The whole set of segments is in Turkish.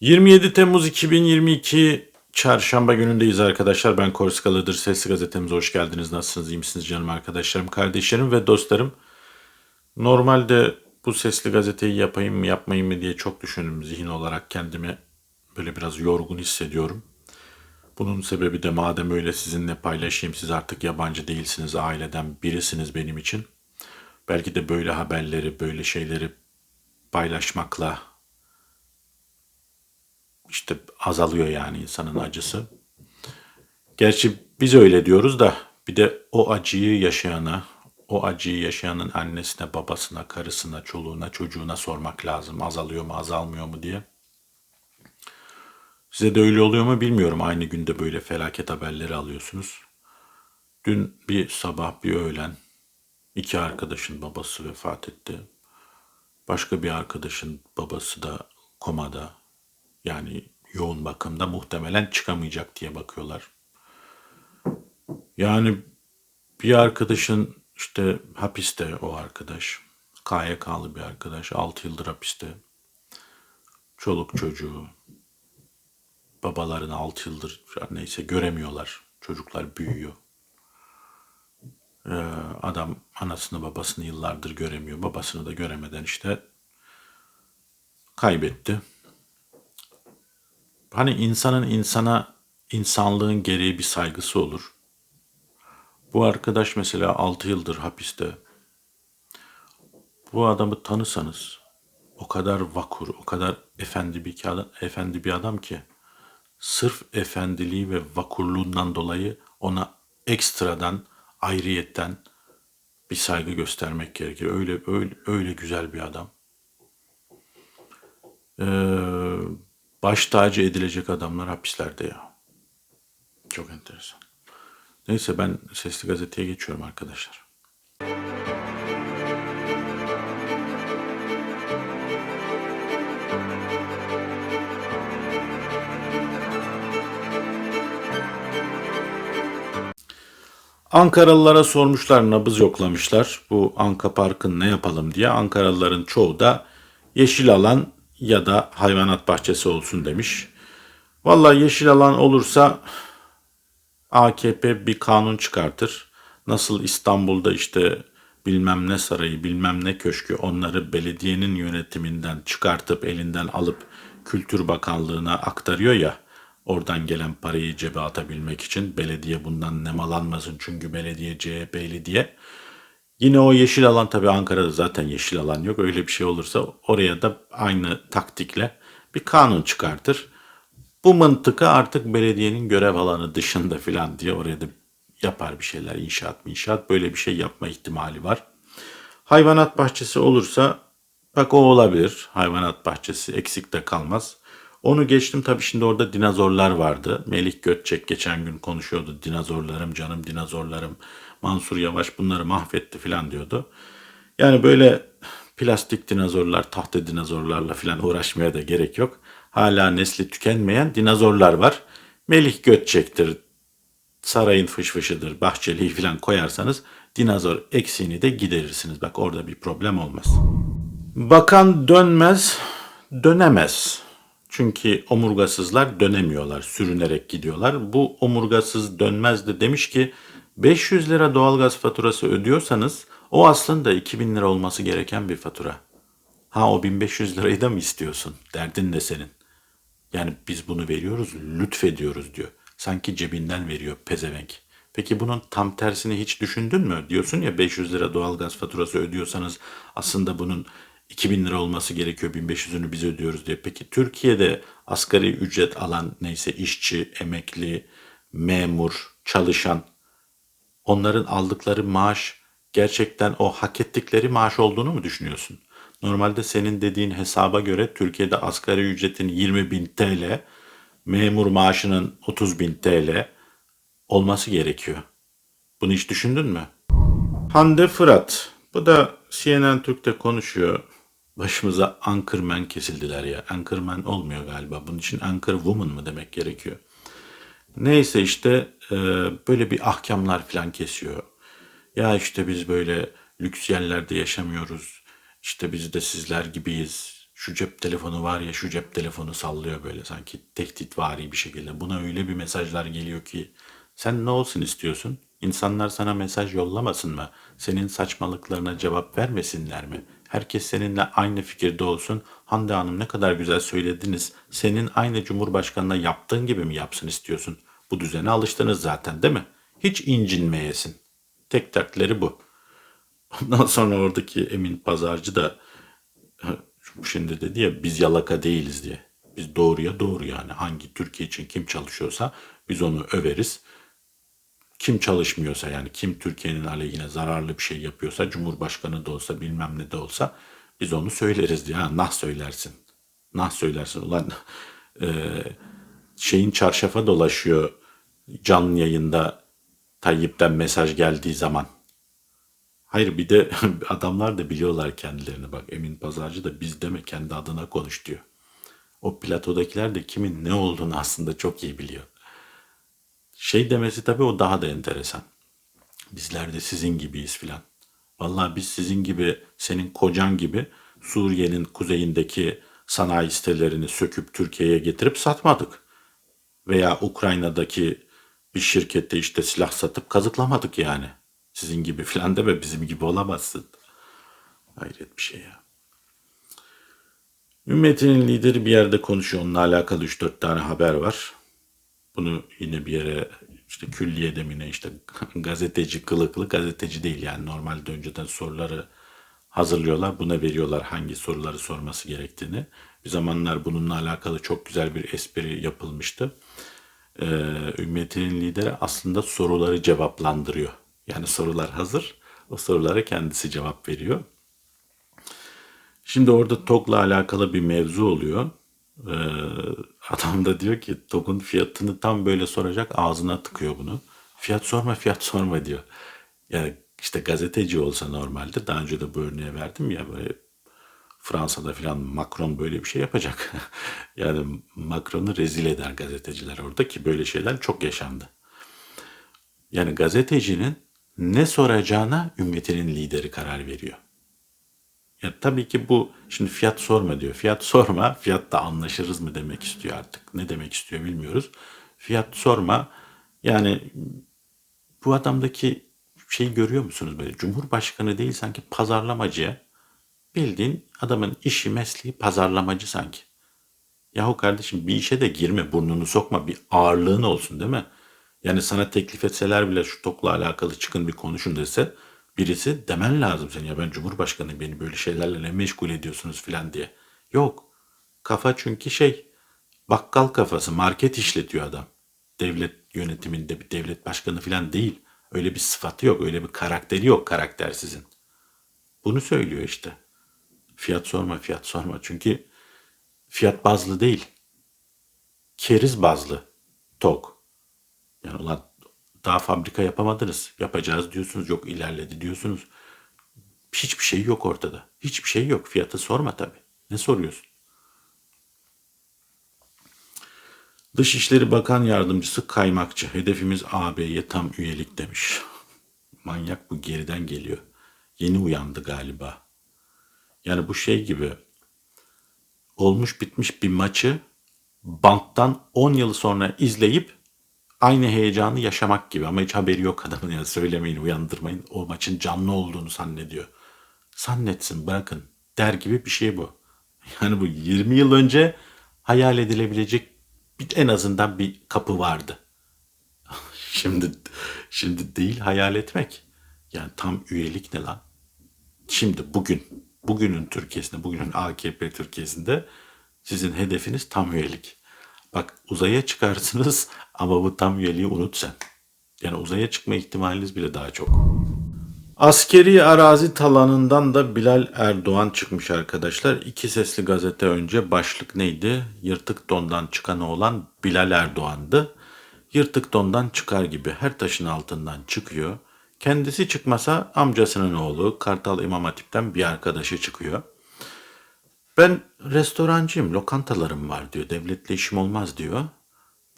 27 Temmuz 2022 Çarşamba günündeyiz arkadaşlar. Ben Korskalı'dır. Sesli gazetemize hoş geldiniz. Nasılsınız? iyi misiniz canım arkadaşlarım, kardeşlerim ve dostlarım? Normalde bu sesli gazeteyi yapayım mı yapmayayım mı diye çok düşündüm. Zihin olarak kendimi böyle biraz yorgun hissediyorum. Bunun sebebi de madem öyle sizinle paylaşayım. Siz artık yabancı değilsiniz. Aileden birisiniz benim için. Belki de böyle haberleri, böyle şeyleri paylaşmakla işte azalıyor yani insanın acısı. Gerçi biz öyle diyoruz da bir de o acıyı yaşayana, o acıyı yaşayanın annesine, babasına, karısına, çoluğuna, çocuğuna sormak lazım. Azalıyor mu, azalmıyor mu diye. Size de öyle oluyor mu bilmiyorum. Aynı günde böyle felaket haberleri alıyorsunuz. Dün bir sabah bir öğlen iki arkadaşın babası vefat etti. Başka bir arkadaşın babası da komada. Yani yoğun bakımda muhtemelen çıkamayacak diye bakıyorlar. Yani bir arkadaşın işte hapiste o arkadaş. KYK'lı bir arkadaş. 6 yıldır hapiste. Çoluk çocuğu. Babalarını 6 yıldır neyse göremiyorlar. Çocuklar büyüyor. Ee, adam anasını babasını yıllardır göremiyor. Babasını da göremeden işte kaybetti. Hani insanın insana insanlığın gereği bir saygısı olur. Bu arkadaş mesela 6 yıldır hapiste. Bu adamı tanısanız o kadar vakur, o kadar efendi bir adam, efendi bir adam ki sırf efendiliği ve vakurluğundan dolayı ona ekstradan, ayrıyetten bir saygı göstermek gerekir. Öyle öyle öyle güzel bir adam. Ee, baş tacı edilecek adamlar hapislerde ya. Çok enteresan. Neyse ben sesli gazeteye geçiyorum arkadaşlar. Ankaralılara sormuşlar, nabız yoklamışlar. Bu Anka Park'ın ne yapalım diye. Ankaralıların çoğu da yeşil alan ya da hayvanat bahçesi olsun demiş. Vallahi yeşil alan olursa AKP bir kanun çıkartır. Nasıl İstanbul'da işte bilmem ne sarayı, bilmem ne köşkü onları belediyenin yönetiminden çıkartıp elinden alıp Kültür Bakanlığı'na aktarıyor ya. Oradan gelen parayı cebe atabilmek için belediye bundan nemalanmasın çünkü belediye CHP'li diye. Yine o yeşil alan tabii Ankara'da zaten yeşil alan yok. Öyle bir şey olursa oraya da aynı taktikle bir kanun çıkartır. Bu mıntıka artık belediyenin görev alanı dışında filan diye oraya da yapar bir şeyler inşaat mı inşaat böyle bir şey yapma ihtimali var. Hayvanat bahçesi olursa bak o olabilir. Hayvanat bahçesi eksik de kalmaz. Onu geçtim tabii şimdi orada dinozorlar vardı. Melih Gökçek geçen gün konuşuyordu. Dinozorlarım canım dinozorlarım. Mansur Yavaş bunları mahvetti filan diyordu. Yani böyle plastik dinozorlar, tahta dinozorlarla filan uğraşmaya da gerek yok. Hala nesli tükenmeyen dinozorlar var. Melih Gökçek'tir, sarayın fışfışıdır, bahçeliği filan koyarsanız dinozor eksiğini de giderirsiniz. Bak orada bir problem olmaz. Bakan dönmez, dönemez. Çünkü omurgasızlar dönemiyorlar, sürünerek gidiyorlar. Bu omurgasız dönmez de demiş ki 500 lira doğalgaz faturası ödüyorsanız o aslında 2000 lira olması gereken bir fatura. Ha o 1500 lirayı da mı istiyorsun? Derdin ne senin? Yani biz bunu veriyoruz, lütfediyoruz diyor. Sanki cebinden veriyor pezevenk. Peki bunun tam tersini hiç düşündün mü? Diyorsun ya 500 lira doğalgaz faturası ödüyorsanız aslında bunun 2000 lira olması gerekiyor 1500'ünü biz ödüyoruz diye. Peki Türkiye'de asgari ücret alan neyse işçi, emekli, memur, çalışan onların aldıkları maaş gerçekten o hak ettikleri maaş olduğunu mu düşünüyorsun? Normalde senin dediğin hesaba göre Türkiye'de asgari ücretin 20 bin TL, memur maaşının 30 bin TL olması gerekiyor. Bunu hiç düşündün mü? Hande Fırat. Bu da CNN Türk'te konuşuyor. Başımıza Anchorman kesildiler ya. Anchorman olmuyor galiba. Bunun için Anchor Woman mı demek gerekiyor? Neyse işte e, böyle bir ahkamlar falan kesiyor. Ya işte biz böyle lüks yerlerde yaşamıyoruz. İşte biz de sizler gibiyiz. Şu cep telefonu var ya şu cep telefonu sallıyor böyle sanki tehditvari bir şekilde. Buna öyle bir mesajlar geliyor ki sen ne olsun istiyorsun? İnsanlar sana mesaj yollamasın mı? Senin saçmalıklarına cevap vermesinler mi? Herkes seninle aynı fikirde olsun. Hande Hanım ne kadar güzel söylediniz. Senin aynı Cumhurbaşkanı'na yaptığın gibi mi yapsın istiyorsun? Bu düzene alıştınız zaten değil mi? Hiç incinmeyesin. Tek dertleri bu. Ondan sonra oradaki Emin Pazarcı da şimdi dedi ya biz yalaka değiliz diye. Biz doğruya doğru yani hangi Türkiye için kim çalışıyorsa biz onu överiz. Kim çalışmıyorsa yani kim Türkiye'nin aleyhine zararlı bir şey yapıyorsa Cumhurbaşkanı da olsa bilmem ne de olsa biz onu söyleriz diye. Ha, nah söylersin. Nah söylersin. Ulan e, şeyin çarşafa dolaşıyor canlı yayında Tayyip'ten mesaj geldiği zaman. Hayır bir de adamlar da biliyorlar kendilerini bak Emin Pazarcı da biz deme kendi adına konuş diyor. O platodakiler de kimin ne olduğunu aslında çok iyi biliyor. Şey demesi tabii o daha da enteresan. Bizler de sizin gibiyiz filan. Vallahi biz sizin gibi, senin kocan gibi Suriye'nin kuzeyindeki sanayi sitelerini söküp Türkiye'ye getirip satmadık. Veya Ukrayna'daki bir şirkette işte silah satıp kazıklamadık yani. Sizin gibi filan deme bizim gibi olamazsın. Hayret bir şey ya. Ümmetinin lideri bir yerde konuşuyor. Onunla alakalı 3-4 tane haber var. Bunu yine bir yere işte külliye demine işte gazeteci kılıklı gazeteci değil yani normalde önceden soruları hazırlıyorlar. Buna veriyorlar hangi soruları sorması gerektiğini. Bir zamanlar bununla alakalı çok güzel bir espri yapılmıştı. Ee, ümmetinin lideri aslında soruları cevaplandırıyor. Yani sorular hazır. O sorulara kendisi cevap veriyor. Şimdi orada TOG'la alakalı bir mevzu oluyor. Ee, adam da diyor ki TOG'un fiyatını tam böyle soracak ağzına tıkıyor bunu. Fiyat sorma fiyat sorma diyor. Yani işte gazeteci olsa normalde daha önce de bu örneği verdim ya böyle Fransa'da filan Macron böyle bir şey yapacak. yani Macron'u rezil eder gazeteciler orada ki böyle şeyler çok yaşandı. Yani gazetecinin ne soracağına ümmetinin lideri karar veriyor. Ya tabii ki bu şimdi fiyat sorma diyor. Fiyat sorma, fiyatta anlaşırız mı demek istiyor artık. Ne demek istiyor bilmiyoruz. Fiyat sorma. Yani bu adamdaki şeyi görüyor musunuz böyle? Cumhurbaşkanı değil sanki pazarlamacıya. Bildiğin adamın işi mesleği pazarlamacı sanki. Yahu kardeşim bir işe de girme burnunu sokma bir ağırlığın olsun değil mi? Yani sana teklif etseler bile şu TOK'la alakalı çıkın bir konuşun dese birisi demen lazım sen ya ben Cumhurbaşkanı beni böyle şeylerle ne meşgul ediyorsunuz filan diye. Yok. Kafa çünkü şey bakkal kafası market işletiyor adam. Devlet yönetiminde bir devlet başkanı filan değil. Öyle bir sıfatı yok öyle bir karakteri yok karaktersizin. Bunu söylüyor işte. Fiyat sorma fiyat sorma çünkü fiyat bazlı değil. Keriz bazlı tok. Yani ulan daha fabrika yapamadınız. Yapacağız diyorsunuz. Yok ilerledi diyorsunuz. Hiçbir şey yok ortada. Hiçbir şey yok. Fiyatı sorma tabii. Ne soruyorsun? Dışişleri Bakan Yardımcısı Kaymakçı. Hedefimiz AB'ye tam üyelik demiş. Manyak bu geriden geliyor. Yeni uyandı galiba. Yani bu şey gibi olmuş bitmiş bir maçı banttan 10 yıl sonra izleyip aynı heyecanı yaşamak gibi ama hiç haberi yok adamın yani söylemeyin uyandırmayın o maçın canlı olduğunu zannediyor. Zannetsin bırakın der gibi bir şey bu. Yani bu 20 yıl önce hayal edilebilecek bir, en azından bir kapı vardı. şimdi şimdi değil hayal etmek. Yani tam üyelik ne lan? Şimdi bugün bugünün Türkiye'sinde, bugünün AKP Türkiye'sinde sizin hedefiniz tam üyelik. Bak uzaya çıkarsınız ama bu tam üyeliği unut sen. Yani uzaya çıkma ihtimaliniz bile daha çok. Askeri arazi talanından da Bilal Erdoğan çıkmış arkadaşlar. İki sesli gazete önce başlık neydi? Yırtık dondan çıkan oğlan Bilal Erdoğan'dı. Yırtık dondan çıkar gibi her taşın altından çıkıyor. Kendisi çıkmasa amcasının oğlu Kartal İmam Hatip'ten bir arkadaşı çıkıyor. Ben restorancıyım, lokantalarım var diyor. Devletle işim olmaz diyor.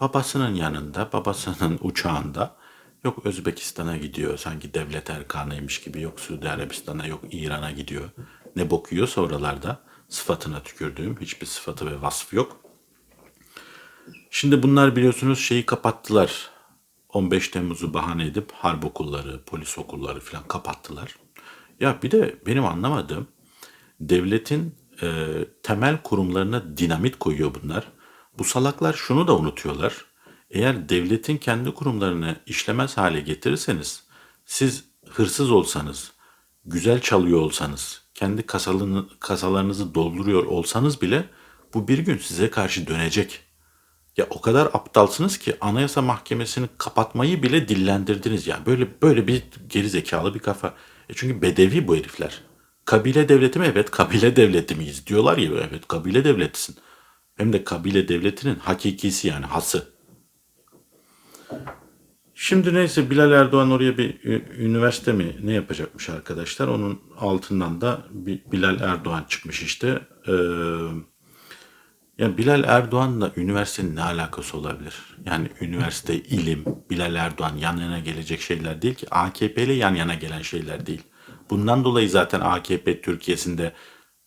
Babasının yanında, babasının uçağında yok Özbekistan'a gidiyor. Sanki devlet erkanıymış gibi yok Suudi Arabistan'a yok İran'a gidiyor. Ne bokuyorsa oralarda. sıfatına tükürdüğüm hiçbir sıfatı ve vasfı yok. Şimdi bunlar biliyorsunuz şeyi kapattılar. 15 Temmuz'u bahane edip harp okulları, polis okulları falan kapattılar. Ya bir de benim anlamadığım devletin e, temel kurumlarına dinamit koyuyor bunlar. Bu salaklar şunu da unutuyorlar. Eğer devletin kendi kurumlarını işlemez hale getirirseniz, siz hırsız olsanız, güzel çalıyor olsanız, kendi kasalını, kasalarınızı dolduruyor olsanız bile bu bir gün size karşı dönecek. Ya o kadar aptalsınız ki Anayasa Mahkemesi'ni kapatmayı bile dillendirdiniz yani. Böyle böyle bir geri zekalı bir kafa. E çünkü bedevi bu herifler. Kabile devleti mi? Evet kabile devleti miyiz? Diyorlar ya evet kabile devletisin. Hem de kabile devletinin hakikisi yani hası. Şimdi neyse Bilal Erdoğan oraya bir üniversite mi ne yapacakmış arkadaşlar. Onun altından da Bilal Erdoğan çıkmış işte. Ee, ya Bilal Erdoğan'la üniversitenin ne alakası olabilir? Yani üniversite, ilim, Bilal Erdoğan yan yana gelecek şeyler değil ki. AKP ile yan yana gelen şeyler değil. Bundan dolayı zaten AKP Türkiye'sinde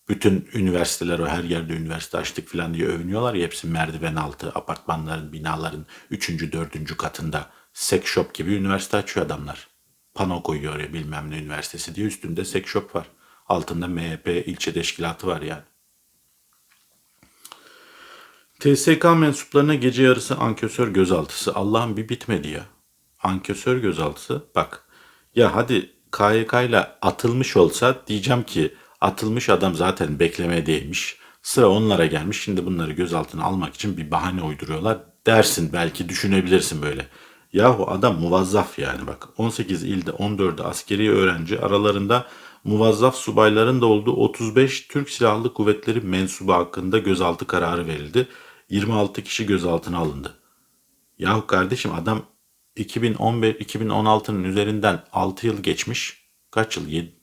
bütün üniversiteler o her yerde üniversite açtık falan diye övünüyorlar ya hepsi merdiven altı apartmanların binaların 3. 4. katında sex shop gibi üniversite açıyor adamlar. Pano koyuyor ya bilmem ne üniversitesi diye üstünde sex shop var. Altında MHP ilçe teşkilatı var yani. TSK mensuplarına gece yarısı ankesör gözaltısı. Allah'ım bir bitmedi ya. Ankesör gözaltısı. Bak ya hadi KYK ile atılmış olsa diyeceğim ki atılmış adam zaten beklemedeymiş. Sıra onlara gelmiş. Şimdi bunları gözaltına almak için bir bahane uyduruyorlar. Dersin belki düşünebilirsin böyle. Yahu adam muvazzaf yani bak 18 ilde 14'ü askeri öğrenci aralarında muvazzaf subayların da olduğu 35 Türk Silahlı Kuvvetleri mensubu hakkında gözaltı kararı verildi. 26 kişi gözaltına alındı. Yahu kardeşim adam 2015 2016'nın üzerinden 6 yıl geçmiş. Kaç yıl? 7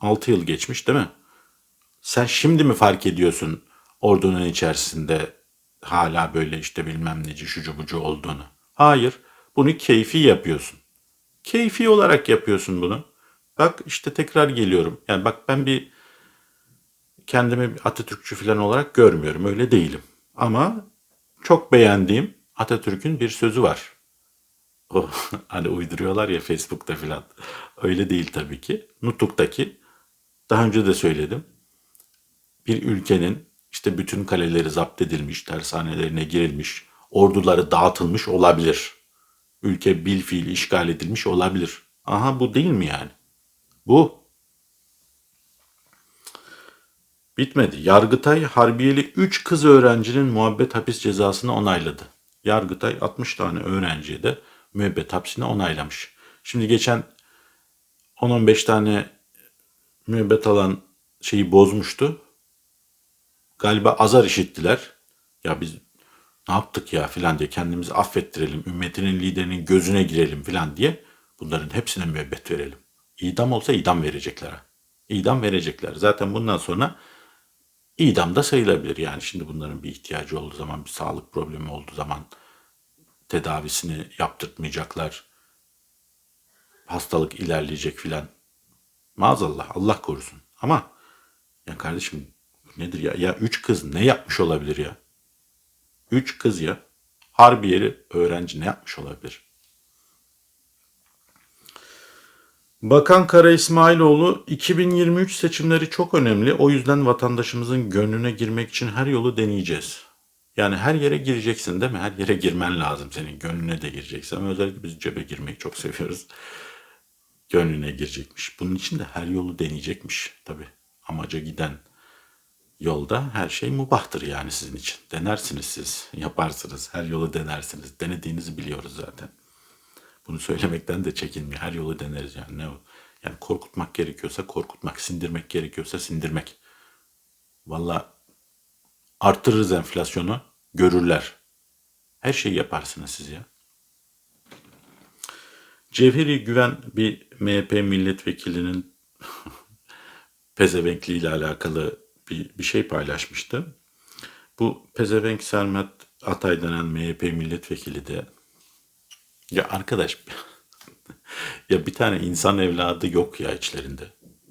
6 yıl geçmiş değil mi? Sen şimdi mi fark ediyorsun ordunun içerisinde hala böyle işte bilmem neci şucu bucu olduğunu? Hayır. Bunu keyfi yapıyorsun. Keyfi olarak yapıyorsun bunu. Bak işte tekrar geliyorum. Yani bak ben bir kendimi Atatürkçü falan olarak görmüyorum. Öyle değilim. Ama çok beğendiğim Atatürk'ün bir sözü var. O hani uyduruyorlar ya Facebook'ta falan. Öyle değil tabii ki. Nutuk'taki daha önce de söyledim. Bir ülkenin işte bütün kaleleri zapt edilmiş, tersanelerine girilmiş, orduları dağıtılmış olabilir. Ülke bil fiil işgal edilmiş olabilir. Aha bu değil mi yani? Bu. Bitmedi. Yargıtay Harbiyeli 3 kız öğrencinin muhabbet hapis cezasını onayladı. Yargıtay 60 tane öğrenciye de müebbet hapsini onaylamış. Şimdi geçen 10-15 tane müebbet alan şeyi bozmuştu. Galiba azar işittiler. Ya biz ne yaptık ya filan diye kendimizi affettirelim, ümmetinin liderinin gözüne girelim filan diye bunların hepsine müebbet verelim. İdam olsa idam verecekler. İdam verecekler. Zaten bundan sonra idam da sayılabilir. Yani şimdi bunların bir ihtiyacı olduğu zaman, bir sağlık problemi olduğu zaman tedavisini yaptırtmayacaklar. Hastalık ilerleyecek filan. Maazallah Allah korusun. Ama ya kardeşim nedir ya? Ya üç kız ne yapmış olabilir ya? Üç kız ya. Harbiyeli öğrenci ne yapmış olabilir? Bakan Kara İsmailoğlu 2023 seçimleri çok önemli. O yüzden vatandaşımızın gönlüne girmek için her yolu deneyeceğiz. Yani her yere gireceksin değil mi? Her yere girmen lazım senin. Gönlüne de gireceksin. Özellikle biz cebe girmeyi çok seviyoruz. Gönlüne girecekmiş. Bunun için de her yolu deneyecekmiş tabii. Amaca giden yolda her şey mubahtır yani sizin için. Denersiniz siz, yaparsınız, her yolu denersiniz. Denediğinizi biliyoruz zaten. Bunu söylemekten de çekinmiyor. Her yolu deneriz yani ne o? Yani korkutmak gerekiyorsa korkutmak, sindirmek gerekiyorsa sindirmek. Valla arttırırız enflasyonu, görürler. Her şeyi yaparsınız siz ya. Cevheri Güven bir MHP milletvekilinin pezevenkliğiyle alakalı bir, bir şey paylaşmıştı. Bu pezevenk Sermet Atay denen MHP milletvekili de ya arkadaş ya bir tane insan evladı yok ya içlerinde.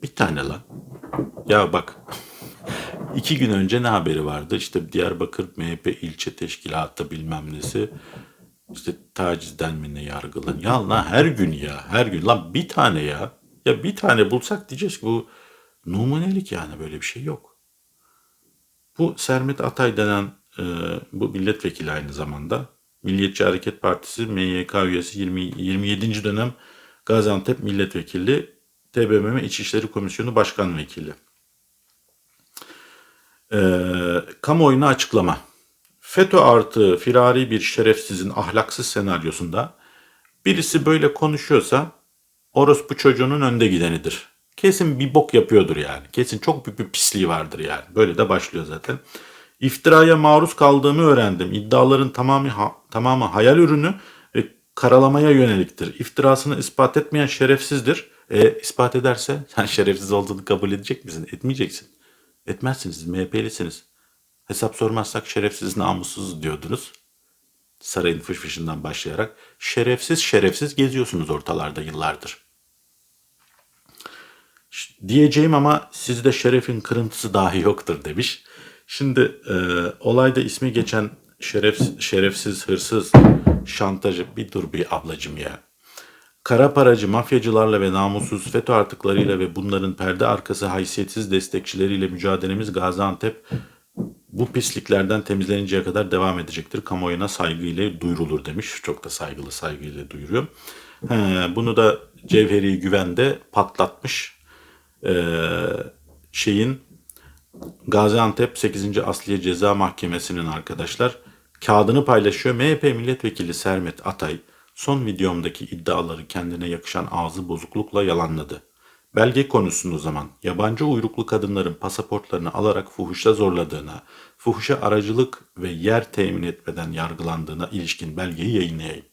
Bir tane lan. Ya bak İki gün önce ne haberi vardı? İşte Diyarbakır MHP ilçe teşkilatı bilmem nesi işte tacizden mi ne yargılan. Ya lan her gün ya her gün lan bir tane ya. Ya bir tane bulsak diyeceğiz ki bu numunelik yani böyle bir şey yok. Bu Sermet Atay denen e, bu milletvekili aynı zamanda. Milliyetçi Hareket Partisi MYK üyesi 20, 27. dönem Gaziantep milletvekili TBMM İçişleri Komisyonu Başkan Vekili. E, kamuoyuna açıklama. FETÖ artı firari bir şerefsizin ahlaksız senaryosunda birisi böyle konuşuyorsa orospu çocuğunun önde gidenidir. Kesin bir bok yapıyordur yani. Kesin çok büyük bir pisliği vardır yani. Böyle de başlıyor zaten. İftiraya maruz kaldığımı öğrendim. İddiaların tamamı, ha- tamamı hayal ürünü ve karalamaya yöneliktir. İftirasını ispat etmeyen şerefsizdir. E, ispat ederse sen şerefsiz olduğunu kabul edecek misin? Etmeyeceksin. Etmezsiniz. MHP'lisiniz. Hesap sormazsak şerefsiz namussuz diyordunuz. Sarayın fışfışından başlayarak şerefsiz şerefsiz geziyorsunuz ortalarda yıllardır. Diyeceğim ama sizde şerefin kırıntısı dahi yoktur demiş. Şimdi e, olayda ismi geçen şerefsiz, şerefsiz hırsız, şantajı bir dur bir ablacım ya. Kara paracı mafyacılarla ve namussuz FETÖ artıklarıyla ve bunların perde arkası haysiyetsiz destekçileriyle mücadelemiz Gaziantep bu pisliklerden temizleninceye kadar devam edecektir. Kamuoyuna saygıyla duyurulur demiş. Çok da saygılı saygıyla duyuruyor. He, bunu da Cevheri Güven'de patlatmış. Ee, şeyin Gaziantep 8. Asliye Ceza Mahkemesi'nin arkadaşlar kağıdını paylaşıyor. MHP milletvekili Sermet Atay son videomdaki iddiaları kendine yakışan ağzı bozuklukla yalanladı. Belge konusunu zaman yabancı uyruklu kadınların pasaportlarını alarak fuhuşa zorladığına, fuhuşa aracılık ve yer temin etmeden yargılandığına ilişkin belgeyi yayınlayayım.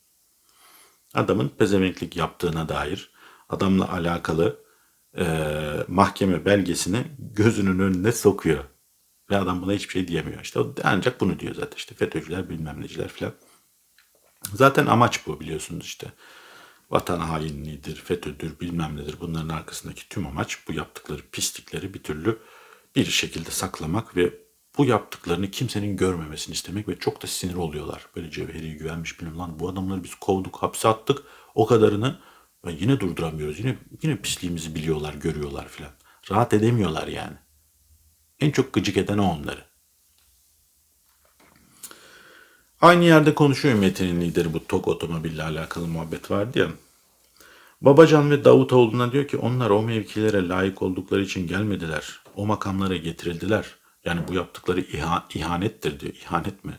Adamın pezevenklik yaptığına dair adamla alakalı eee, mahkeme belgesini gözünün önüne sokuyor. Ve adam buna hiçbir şey diyemiyor. İşte ancak bunu diyor zaten işte FETÖ'cüler bilmem neciler filan. Zaten amaç bu biliyorsunuz işte. Vatan hainliğidir, FETÖ'dür, bilmem nedir. Bunların arkasındaki tüm amaç bu yaptıkları pislikleri bir türlü bir şekilde saklamak ve bu yaptıklarını kimsenin görmemesini istemek ve çok da sinir oluyorlar. Böyle cevheri güvenmiş bilmem lan bu adamları biz kovduk, hapse attık. O kadarını ve yine durduramıyoruz. Yine yine pisliğimizi biliyorlar, görüyorlar filan. Rahat edemiyorlar yani. En çok gıcık eden o onları. Aynı yerde konuşuyor Metin'in lideri bu TOG otomobille alakalı muhabbet vardı ya. Babacan ve Davutoğlu'na diyor ki onlar o mevkilere layık oldukları için gelmediler. O makamlara getirildiler. Yani bu yaptıkları iha- ihanettir diyor. İhanet mi?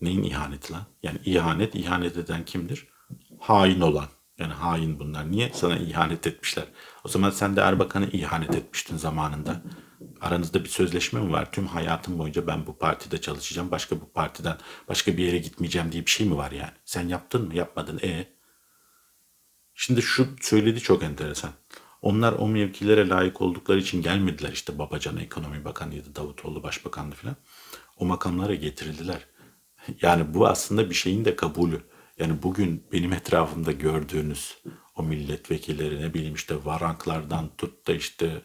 Neyin ihaneti lan? Yani ihanet, ihanet eden kimdir? Hain olan. Yani hain bunlar. Niye? Sana ihanet etmişler. O zaman sen de Erbakan'a ihanet etmiştin zamanında. Aranızda bir sözleşme mi var? Tüm hayatım boyunca ben bu partide çalışacağım. Başka bu partiden başka bir yere gitmeyeceğim diye bir şey mi var yani? Sen yaptın mı? Yapmadın. E Şimdi şu söyledi çok enteresan. Onlar o mevkilere layık oldukları için gelmediler. İşte Babacan Ekonomi Bakanıydı, Davutoğlu Başbakandı filan. O makamlara getirildiler. Yani bu aslında bir şeyin de kabulü. Yani bugün benim etrafımda gördüğünüz o milletvekilleri ne bileyim işte varanklardan tut da işte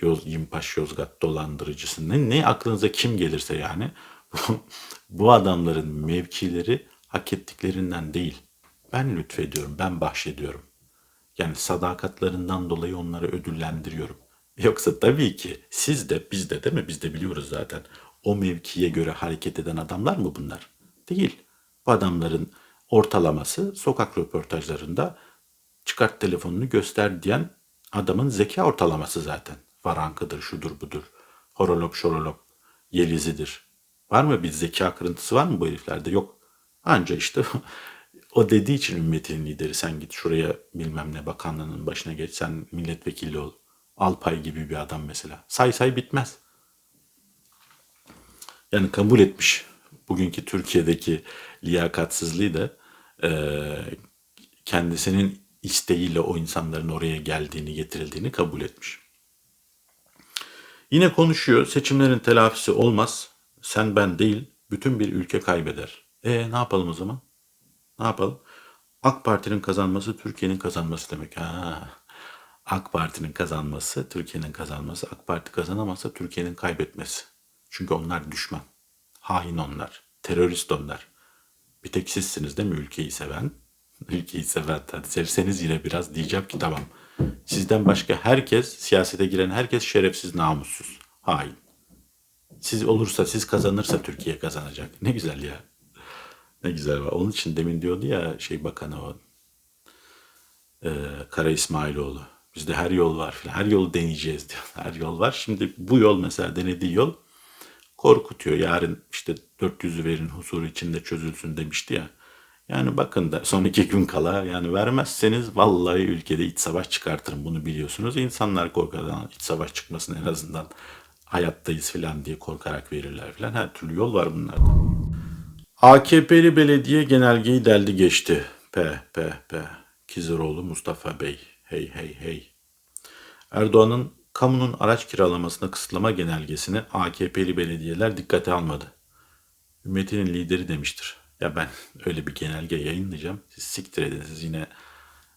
Yoz, Yimpaş Yozgat dolandırıcısı ne, ne aklınıza kim gelirse yani bu adamların mevkileri hak ettiklerinden değil. Ben lütfediyorum, ben bahşediyorum. Yani sadakatlerinden dolayı onları ödüllendiriyorum. Yoksa tabii ki siz de biz de değil mi? Biz de biliyoruz zaten. O mevkiye göre hareket eden adamlar mı bunlar? Değil. Bu adamların ortalaması sokak röportajlarında çıkart telefonunu göster diyen adamın zeka ortalaması zaten. Varankıdır, şudur budur. Horolop şorolop, Yeliz'idir. Var mı bir zeka kırıntısı var mı bu heriflerde? Yok. Anca işte o dediği için ümmetin lideri sen git şuraya bilmem ne bakanlığının başına geç sen milletvekili ol. Alpay gibi bir adam mesela. Say say bitmez. Yani kabul etmiş bugünkü Türkiye'deki liyakatsizliği de eee, kendisinin isteğiyle o insanların oraya geldiğini, getirildiğini kabul etmiş. Yine konuşuyor. Seçimlerin telafisi olmaz. Sen ben değil, bütün bir ülke kaybeder. E ne yapalım o zaman? Ne yapalım? AK Parti'nin kazanması Türkiye'nin kazanması demek. Ha. AK Parti'nin kazanması Türkiye'nin kazanması. AK Parti kazanamazsa Türkiye'nin kaybetmesi. Çünkü onlar düşman. Hain onlar. Terörist onlar. Bir tek sizsiniz değil mi ülkeyi seven? Ülkeyi seven. Hadi sevseniz yine biraz diyeceğim ki tamam. Sizden başka herkes, siyasete giren herkes şerefsiz, namussuz. Hain. Siz olursa, siz kazanırsa Türkiye kazanacak. Ne güzel ya. Ne güzel var. Onun için demin diyordu ya şey bakanı o. E, Kara İsmailoğlu. Bizde her yol var filan. Her yolu deneyeceğiz diyor. Her yol var. Şimdi bu yol mesela denediği yol korkutuyor. Yarın işte 400'ü verin huzur içinde çözülsün demişti ya. Yani bakın da son iki gün kala yani vermezseniz vallahi ülkede iç savaş çıkartırım bunu biliyorsunuz. İnsanlar korkadan iç savaş çıkmasın en azından hayattayız filan diye korkarak verirler filan. Her türlü yol var bunlarda. AKP'li belediye genelgeyi deldi geçti. P, P, P. Kiziroğlu Mustafa Bey. Hey, hey, hey. Erdoğan'ın kamunun araç kiralamasına kısıtlama genelgesini AKP'li belediyeler dikkate almadı. Ümmetinin lideri demiştir. Ya ben öyle bir genelge yayınlayacağım. Siz siktir edin. Siz yine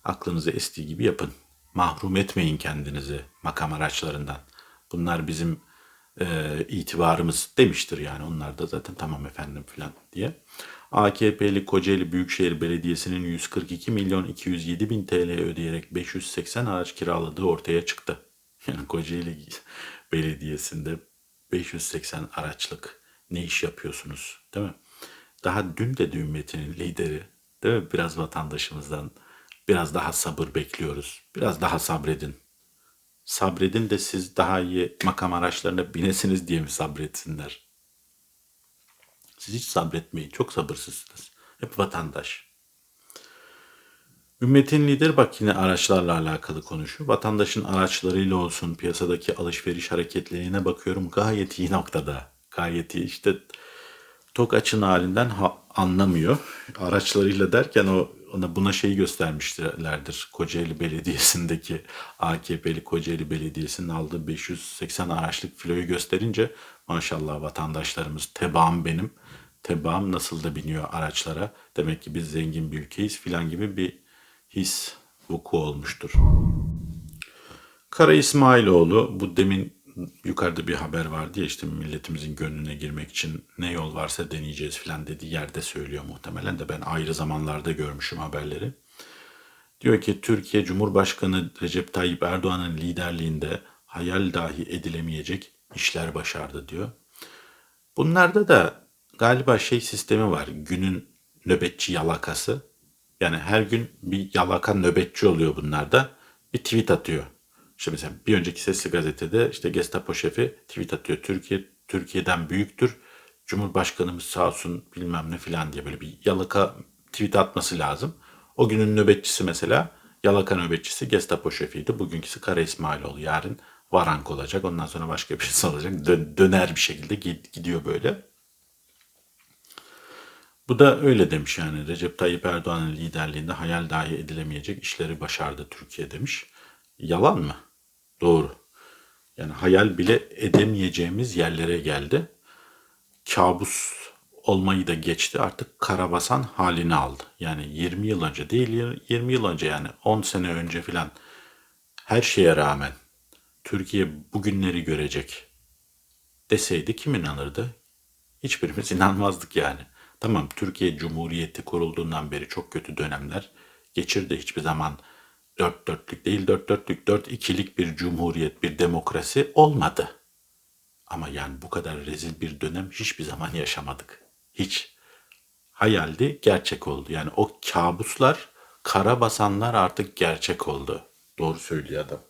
aklınızı estiği gibi yapın. Mahrum etmeyin kendinizi makam araçlarından. Bunlar bizim e, itibarımız demiştir yani. Onlar da zaten tamam efendim filan diye. AKP'li Kocaeli Büyükşehir Belediyesi'nin 142 milyon 207 bin TL ödeyerek 580 araç kiraladığı ortaya çıktı. Yani Kocaeli Belediyesi'nde 580 araçlık ne iş yapıyorsunuz değil mi? Daha dün de ümmetinin lideri değil mi? Biraz vatandaşımızdan biraz daha sabır bekliyoruz. Biraz daha sabredin. Sabredin de siz daha iyi makam araçlarına binesiniz diye mi sabretsinler? Siz hiç sabretmeyin. Çok sabırsızsınız. Hep vatandaş. Ümmetin lideri bak yine araçlarla alakalı konuşuyor. Vatandaşın araçlarıyla olsun piyasadaki alışveriş hareketlerine bakıyorum gayet iyi noktada. Gayet iyi işte tok açın halinden ha- anlamıyor. Araçlarıyla derken o ona buna şeyi göstermişlerdir. Kocaeli Belediyesi'ndeki AKP'li Kocaeli Belediyesi'nin aldığı 580 araçlık filoyu gösterince maşallah vatandaşlarımız tebaam benim. Tebaam nasıl da biniyor araçlara. Demek ki biz zengin bir ülkeyiz filan gibi bir his vuku olmuştur. Kara İsmailoğlu bu demin yukarıda bir haber vardı ya işte milletimizin gönlüne girmek için ne yol varsa deneyeceğiz filan dediği yerde söylüyor muhtemelen de ben ayrı zamanlarda görmüşüm haberleri. Diyor ki Türkiye Cumhurbaşkanı Recep Tayyip Erdoğan'ın liderliğinde hayal dahi edilemeyecek işler başardı diyor. Bunlarda da galiba şey sistemi var. Günün nöbetçi yalakası. Yani her gün bir yalaka nöbetçi oluyor bunlarda. Bir tweet atıyor. İşte mesela bir önceki sesli gazetede işte Gestapo şefi tweet atıyor. Türkiye Türkiye'den büyüktür. Cumhurbaşkanımız sağ olsun bilmem ne filan diye böyle bir yalaka tweet atması lazım. O günün nöbetçisi mesela yalaka nöbetçisi Gestapo şefiydi. Bugünküsü Kara İsmailoğlu. Yarın Varank olacak. Ondan sonra başka birisi olacak. Dön- döner bir şekilde gid- gidiyor böyle. Bu da öyle demiş yani Recep Tayyip Erdoğan'ın liderliğinde hayal dahi edilemeyecek işleri başardı Türkiye demiş. Yalan mı? Doğru. Yani hayal bile edemeyeceğimiz yerlere geldi. Kabus olmayı da geçti artık karabasan halini aldı. Yani 20 yıl önce değil 20 yıl önce yani 10 sene önce filan her şeye rağmen Türkiye bugünleri görecek deseydi kim inanırdı? Hiçbirimiz inanmazdık yani. Tamam Türkiye Cumhuriyeti kurulduğundan beri çok kötü dönemler geçirdi. Hiçbir zaman dört dörtlük değil dört dörtlük dört ikilik bir cumhuriyet bir demokrasi olmadı. Ama yani bu kadar rezil bir dönem hiçbir zaman yaşamadık. Hiç. Hayaldi gerçek oldu. Yani o kabuslar kara basanlar artık gerçek oldu. Doğru söylüyor adam.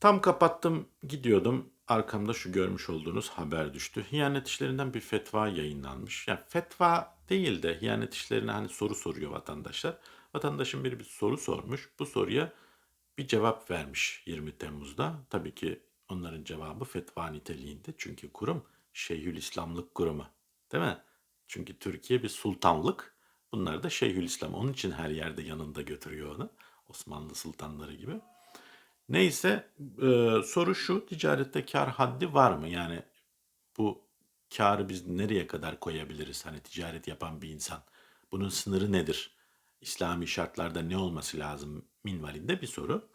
Tam kapattım gidiyordum. Arkamda şu görmüş olduğunuz haber düştü. Hiyanet işlerinden bir fetva yayınlanmış. Yani fetva değil de hiyanet işlerine hani soru soruyor vatandaşlar. Vatandaşın biri bir soru sormuş. Bu soruya bir cevap vermiş 20 Temmuz'da. Tabii ki onların cevabı fetva niteliğinde. Çünkü kurum Şeyhülislamlık kurumu. Değil mi? Çünkü Türkiye bir sultanlık. Bunlar da Şeyhülislam. Onun için her yerde yanında götürüyor onu. Osmanlı sultanları gibi. Neyse e, soru şu ticarette kar haddi var mı? Yani bu karı biz nereye kadar koyabiliriz? Hani ticaret yapan bir insan. Bunun sınırı nedir? İslami şartlarda ne olması lazım minvalinde bir soru.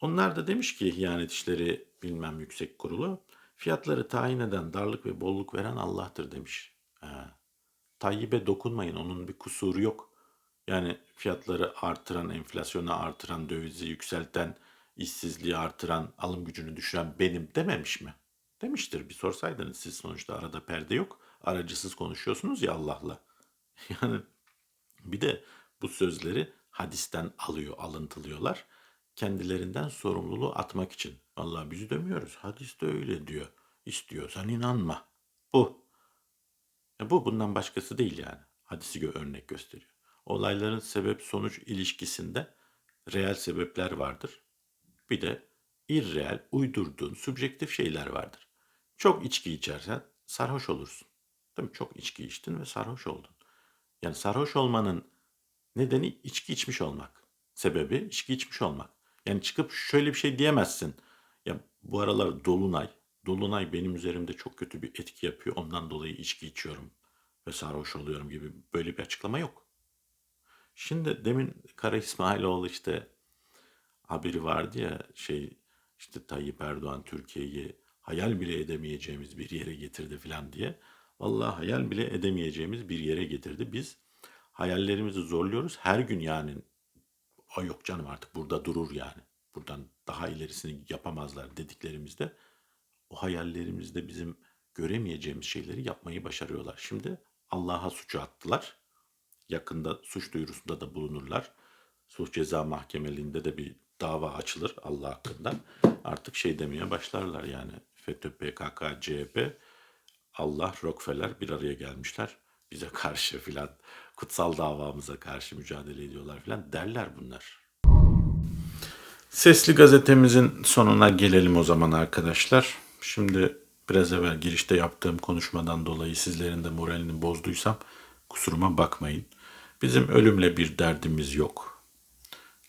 Onlar da demiş ki Hiyanet İşleri bilmem yüksek kurulu Fiyatları tayin eden, darlık ve bolluk veren Allah'tır demiş. Ha. Tayyip'e dokunmayın, onun bir kusuru yok. Yani fiyatları artıran, enflasyonu artıran, dövizi yükselten, işsizliği artıran, alım gücünü düşüren benim dememiş mi? Demiştir. Bir sorsaydınız siz sonuçta arada perde yok. Aracısız konuşuyorsunuz ya Allah'la. Yani bir de bu sözleri hadisten alıyor, alıntılıyorlar. Kendilerinden sorumluluğu atmak için. Vallahi biz demiyoruz. Hadis de öyle diyor. İstiyorsan inanma. Bu. Ya bu bundan başkası değil yani. Hadisi örnek gösteriyor. Olayların sebep sonuç ilişkisinde reel sebepler vardır. Bir de irreel, uydurduğun, subjektif şeyler vardır. Çok içki içersen sarhoş olursun. Değil mi? Çok içki içtin ve sarhoş oldun. Yani sarhoş olmanın nedeni içki içmiş olmak. Sebebi içki içmiş olmak. Yani çıkıp şöyle bir şey diyemezsin. Ya bu aralar dolunay. Dolunay benim üzerimde çok kötü bir etki yapıyor. Ondan dolayı içki içiyorum ve sarhoş oluyorum gibi böyle bir açıklama yok. Şimdi demin Kara İsmailoğlu işte haberi vardı ya şey işte Tayyip Erdoğan Türkiye'yi hayal bile edemeyeceğimiz bir yere getirdi falan diye. Vallahi hayal bile edemeyeceğimiz bir yere getirdi. Biz hayallerimizi zorluyoruz. Her gün yani Ay yok canım artık burada durur yani. Buradan daha ilerisini yapamazlar dediklerimizde o hayallerimizde bizim göremeyeceğimiz şeyleri yapmayı başarıyorlar. Şimdi Allah'a suçu attılar. Yakında suç duyurusunda da bulunurlar. Suç ceza mahkemelerinde de bir dava açılır Allah hakkında. Artık şey demeye başlarlar yani FETÖ, PKK, CHP, Allah, Rockefeller bir araya gelmişler. Bize karşı filan, kutsal davamıza karşı mücadele ediyorlar filan derler bunlar. Sesli gazetemizin sonuna gelelim o zaman arkadaşlar. Şimdi biraz evvel girişte yaptığım konuşmadan dolayı sizlerin de moralini bozduysam kusuruma bakmayın. Bizim ölümle bir derdimiz yok.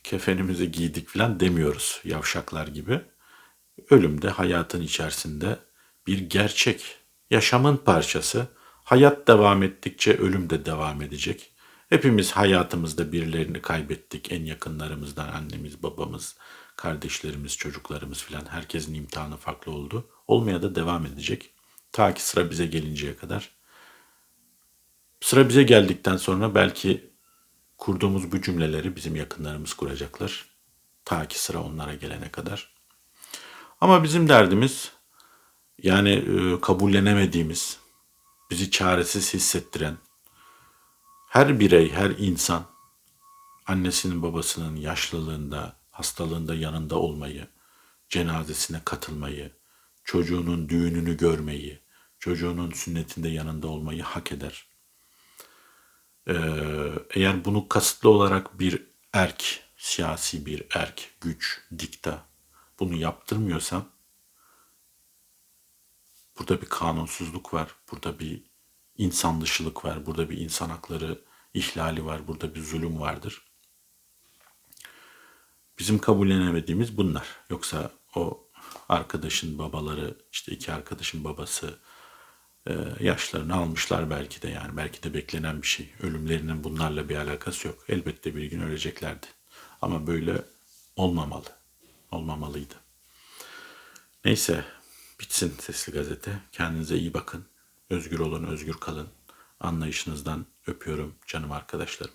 Kefenimizi giydik falan demiyoruz yavşaklar gibi. Ölüm de hayatın içerisinde bir gerçek, yaşamın parçası. Hayat devam ettikçe ölüm de devam edecek. Hepimiz hayatımızda birilerini kaybettik. En yakınlarımızdan annemiz, babamız, kardeşlerimiz, çocuklarımız filan herkesin imtihanı farklı oldu. Olmaya da devam edecek. Ta ki sıra bize gelinceye kadar. Sıra bize geldikten sonra belki kurduğumuz bu cümleleri bizim yakınlarımız kuracaklar. Ta ki sıra onlara gelene kadar. Ama bizim derdimiz yani e, kabullenemediğimiz, bizi çaresiz hissettiren her birey, her insan annesinin babasının yaşlılığında, hastalığında yanında olmayı, cenazesine katılmayı, çocuğunun düğününü görmeyi, çocuğunun sünnetinde yanında olmayı hak eder. Ee, eğer bunu kasıtlı olarak bir erk, siyasi bir erk, güç, dikta bunu yaptırmıyorsan burada bir kanunsuzluk var, burada bir insan dışılık var, burada bir insan hakları ihlali var, burada bir zulüm vardır. Bizim kabullenemediğimiz bunlar. Yoksa o arkadaşın babaları, işte iki arkadaşın babası yaşlarını almışlar belki de yani. Belki de beklenen bir şey. Ölümlerinin bunlarla bir alakası yok. Elbette bir gün öleceklerdi. Ama böyle olmamalı. Olmamalıydı. Neyse bitsin sesli gazete. Kendinize iyi bakın. Özgür olun, özgür kalın. Anlayışınızdan öpüyorum canım arkadaşlarım.